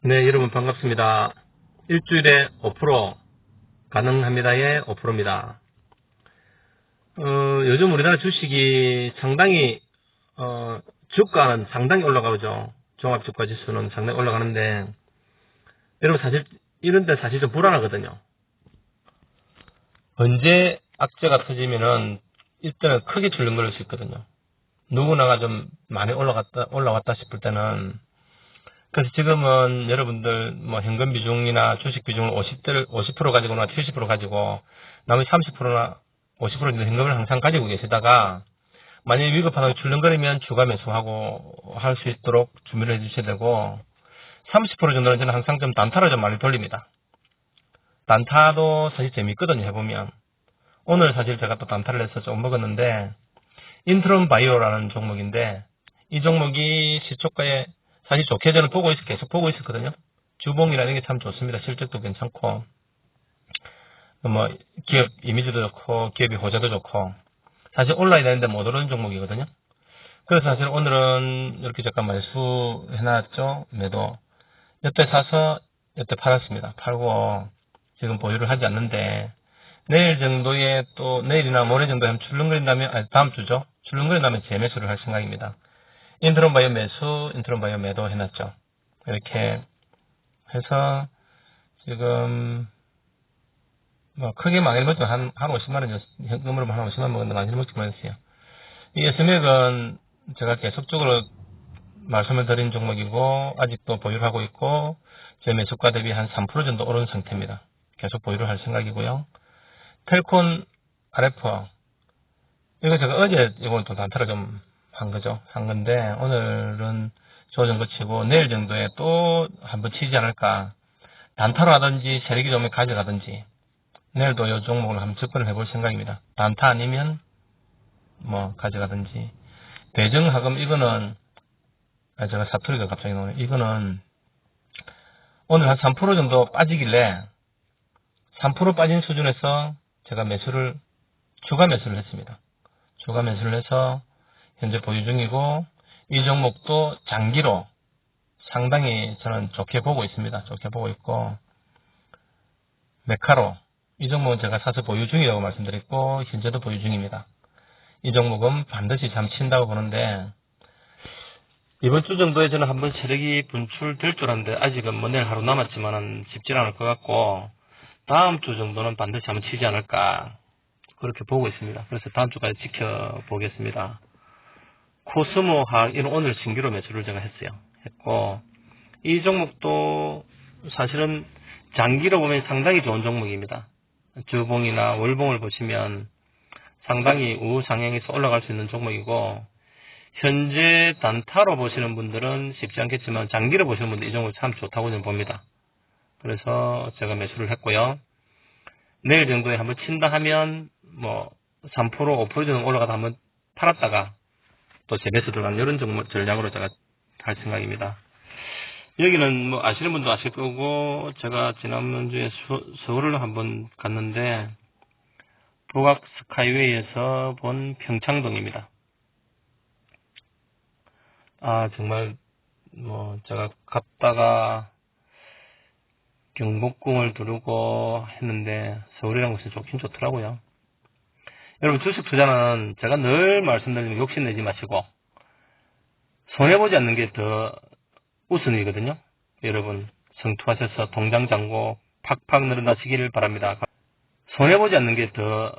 네, 여러분 반갑습니다. 일주일에 5% 가능합니다의 5%입니다. 어, 요즘 우리나라 주식이 상당히 어, 주가는 상당히 올라가죠. 종합주가 지수는 상당히 올라가는데 여러분 사실 이런 데 사실 좀 불안하거든요. 언제 악재가 터지면은 이때는 크게 출렁거릴 수 있거든요. 누구나가 좀 많이 올라갔다 올라왔다 싶을 때는 그래서 지금은 여러분들 뭐 현금 비중이나 주식 비중을 50대를 50% 가지고나 70% 가지고 나머지 30%나 50% 정도 현금을 항상 가지고 계시다가 만약에 위급하다고 출렁거리면 추가 매수하고 할 수 있도록 준비를 해주셔야 되고 30% 정도는 저는 항상 좀 단타를 좀 많이 돌립니다. 단타도 사실 재밌거든요 해보면 오늘 사실 제가 또 단타를 해서 좀 먹었는데 인트론 바이오라는 종목인데 이 종목이 시초가에 사실 좋게 저는 보고 있, 계속 보고 있었거든요. 주봉이라는 게 참 좋습니다. 실적도 괜찮고, 뭐, 기업 이미지도 좋고, 기업이 호재도 좋고, 사실 온라인 되는데 못 오르는 종목이거든요. 그래서 사실 오늘은 이렇게 잠깐 매수 해놨죠. 매도. 이때 사서 이때 팔았습니다. 팔고, 지금 보유를 하지 않는데, 내일 정도에 또, 내일이나 모레 정도에 출렁거린다면, 아니, 다음 주죠. 출렁거린다면 재매수를 할 생각입니다. 인트론 바이오 매수, 인트론 바이오 매도 해놨죠. 이렇게 해서 지금 뭐 크게 많이 먹죠. 한, 한 50만원, 현금으로 한 50만원 먹었는데 많이 먹지 못했어요. 이 SM액은 제가 계속적으로 말씀을 드린 종목이고 아직도 보유를 하고 있고 제 매수가 대비 한 3% 정도 오른 상태입니다. 계속 보유를 할 생각이고요. 텔콘 RF 이거 제가 어제 이건 또 단타를 좀 한 거죠. 한 건데 오늘은 조정 거치고 내일 정도에 또 한번 치지 않을까. 단타로 하든지 세력이 좀에 가져가든지 내일도 이 종목을 한번 접근을 해볼 생각입니다. 단타 아니면 뭐 가져가든지 대정하금 이거는 아, 제가 사투리가 갑자기 나오네. 이거는 오늘 한 3% 정도 빠지길래 3% 빠진 수준에서 제가 매수를 추가 매수를 했습니다. 추가 매수를 해서 현재 보유 중이고 이 종목도 장기로 상당히 저는 좋게 보고 있습니다. 좋게 보고 있고 메카로 이 종목은 제가 사서 보유 중이라고 말씀드렸고 현재도 보유 중입니다. 이 종목은 반드시 잠친다고 보는데 이번 주 정도에 저는 한번 세력이 분출될 줄 알았는데 아직은 뭐 내일 하루 남았지만은 쉽지 않을 것 같고 다음 주 정도는 반드시 한번 치지 않을까 그렇게 보고 있습니다. 그래서 다음 주까지 지켜보겠습니다. 코스모학 이런 오늘 신규로 매수를 제가 했어요. 했고 이 종목도 사실은 장기로 보면 상당히 좋은 종목입니다. 주봉이나 월봉을 보시면 상당히 우상향에서 올라갈 수 있는 종목이고 현재 단타로 보시는 분들은 쉽지 않겠지만 장기로 보시는 분들 이 종목 참 좋다고 저는 봅니다. 그래서 제가 매수를 했고요. 내일 정도에 한번 친다 하면 뭐 3% 5% 정도 올라가다 한번 팔았다가 또 재매수 들어가는 이런 전략으로 제가 할 생각입니다. 여기는 뭐 아시는 분도 아실 거고 제가 지난주에 수, 서울을 한번 갔는데 북악 스카이웨이에서 본 평창동입니다. 아 정말 뭐 제가 갔다가 경복궁을 두르고 했는데 서울이라는 곳이 좋긴 좋더라고요. 여러분 주식 투자는 제가 늘 말씀드리는 욕심내지 마시고 손해보지 않는 게 더 우선이거든요. 여러분 성투하셔서 동장 잔고 팍팍 늘어나시기를 바랍니다. 손해보지 않는 게 더